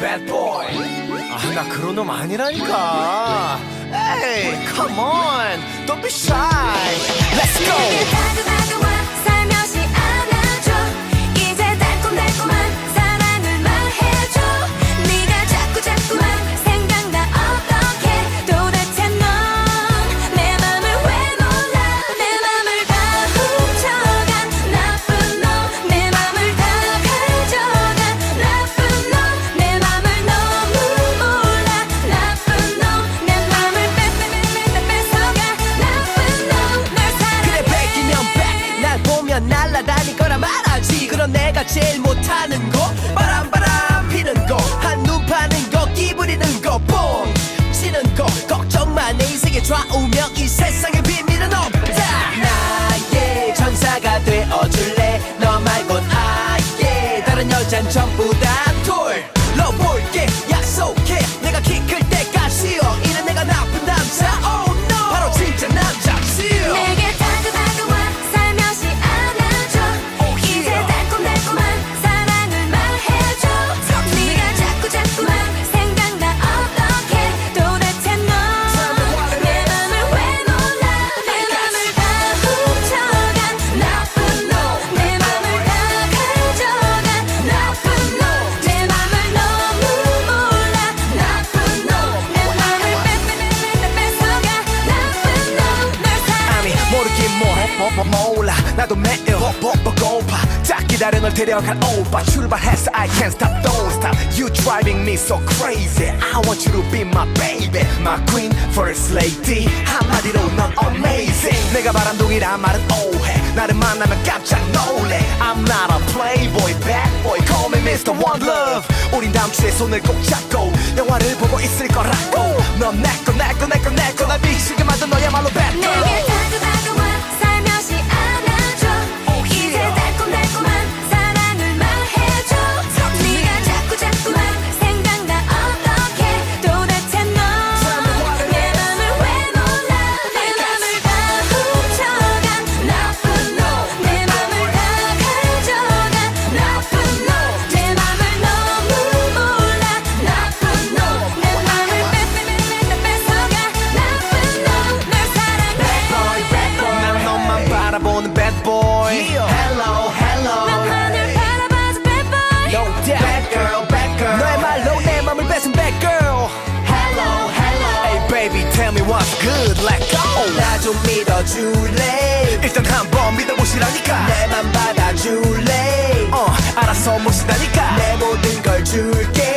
Bad boy. 아, 나 그런 놈 아니라니까. Hey, come on. Don't be shy. 제일 못하는 거. 바람 바람 피는 거. 한눈 파는 거. 끼부리는 거뽕! 치는 거. 걱정만 내 인생의 좌우명. 이 세상에 비밀은 없다. 나의 전사가 되어줄래? 너 말곤 아예 다른 여잔 전부 다 나도 매일 보고파 딱 기다려 널 데려갈 오빠 출발했어 I can't stop don't stop You driving me so crazy I want you to be my baby My queen first lady 한마디로 넌 amazing 내가 바람둥이란 말은 오해 나를 만나면 깜짝 놀래 I'm not a playboy bad boy Call me Mr. One Love 우린 다음 주에 손을 꼭 잡고 영화를 보고 있을 거라고 넌 내꺼 내꺼 내꺼 내꺼 날 미치게 만든 너야말로 bad girl 내게 다가다가 bad boy Hello hello 난 하늘 바라봐도 bad boy No doubt Bad girl bad girl 너의 말로 내 맘을 뺏은 bad girl Hello hello Hey baby tell me what's good let go 나 좀 믿어줄래 일단 한번 믿어보시라니까 내 맘 받아줄래 어 알아서 모시다니까 내 모든 걸 줄게